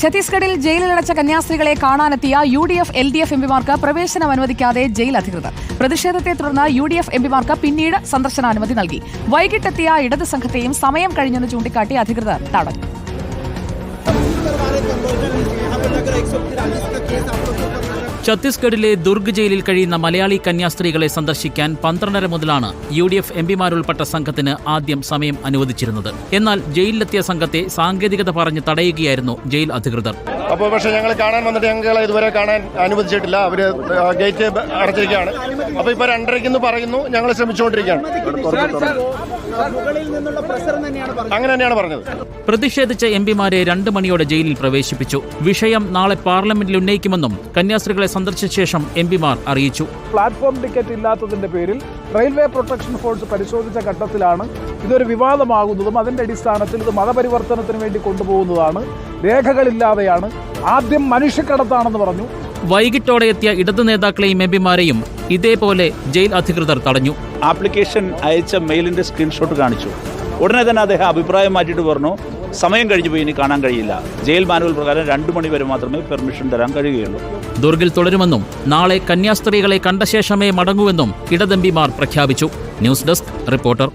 ഛത്തീസ്ഗഡിൽ ജയിലിലടച്ച കന്യാസ്ത്രീകളെ കാണാനെത്തിയ U D F L D F എംപിമാർക്ക് പ്രവേശനം അനുവദിക്കാതെ ജയിൽ അധികൃതർ. പ്രതിഷേധത്തെ തുടർന്ന് യു ഡി എഫ് എംപിമാർക്ക് പിന്നീട് സന്ദർശനാനുമതി നൽകി. വൈകിട്ടെത്തിയ ഇടത് സംഘത്തെയും സമയം കഴിഞ്ഞെന്ന് ചൂണ്ടിക്കാട്ടി അധികൃതർ തടഞ്ഞു. ഛത്തീസ്ഗഡിലെ ദുർഗ് ജയിലിൽ കഴിയുന്ന മലയാളി കന്യാസ്ത്രീകളെ സന്ദർശിക്കാൻ പന്ത്രണ്ടര മുതലാണ് യു ഡി എഫ് എംപിമാരുൾപ്പെട്ട സംഘത്തിന് ആദ്യം സമയം അനുവദിച്ചിരുന്നത്. എന്നാൽ ജയിലിലെത്തിയ സംഘത്തെ സാങ്കേതികത പറഞ്ഞ് തടയുകയായിരുന്നു ജയിൽ അധികൃതർ. അപ്പോൾ പക്ഷേ ഞങ്ങൾ കാണാൻ വന്നിട്ട് ഞങ്ങളെ ഇതുവരെ കാണാൻ അനുവദിച്ചിട്ടില്ല. അവർ ഗേറ്റ് അടച്ചിരിക്കുകയാണ്. അപ്പോൾ ഇപ്പോൾ രണ്ടരയ്ക്കെന്ന് പറയുന്നു ഞങ്ങൾ ശ്രമിച്ചുകൊണ്ടിരിക്കുകയാണ്. അങ്ങനെ തന്നെയാണ് പറഞ്ഞത്. പ്രതിഷേധിച്ച എം പിമാരെ രണ്ട് മണിയോടെ ജയിലിൽ പ്രവേശിപ്പിച്ചു. വിഷയം നാളെ പാർലമെന്റിൽ ഉന്നയിക്കുമെന്നും കന്യാസ്ത്രീകളെ സന്ദർശിച്ച ശേഷം എം പിമാർ അറിയിച്ചു. പ്ലാറ്റ്ഫോം ടിക്കറ്റ് ഇല്ലാത്തതിന്റെ പേരിൽ റെയിൽവേ പ്രൊട്ടക്ഷൻ ഫോഴ്സ് പരിശോധിച്ച ഘട്ടത്തിലാണ് ഇതൊരു വിവാദമാകുന്നതും അതിന്റെ അടിസ്ഥാനത്തിൽ ഇത് മതപരിവർത്തനത്തിന് വേണ്ടി കൊണ്ടുപോകുന്നതാണ്. രേഖകളില്ലാതെയാണ്. ആദ്യം മനുഷ്യക്കടത്താണെന്ന് പറഞ്ഞു. വൈകിട്ടോടെ എത്തിയ ഇടതു നേതാക്കളെയും എം പിമാരെയും ഇതേപോലെ ജയിൽ അധികൃതർ തടഞ്ഞു. ആപ്ലിക്കേഷൻ അയച്ച മെയിലിന്റെ സ്ക്രീൻഷോട്ട് കാണിച്ചു. ഉടനെ തന്നെ അദ്ദേഹം അഭിപ്രായം മാറ്റിയിട്ട് പറഞ്ഞു. സമയം കഴിഞ്ഞു പോയി ഇനി കാണാൻ കഴിയില്ല. ജയിൽ മാനുവൽ പ്രകാരം രണ്ടു മണി വരെ മാത്രമേ പെർമിഷൻ തരാൻ കഴിയുകയുള്ളൂ. ദുർഗിൽ തുടരുമെന്നും നാളെ കന്യാസ്ത്രീകളെ കണ്ട ശേഷമേ മടങ്ങൂവെന്നും ഇടതമ്പിമാർ പ്രഖ്യാപിച്ചു. News desk reporter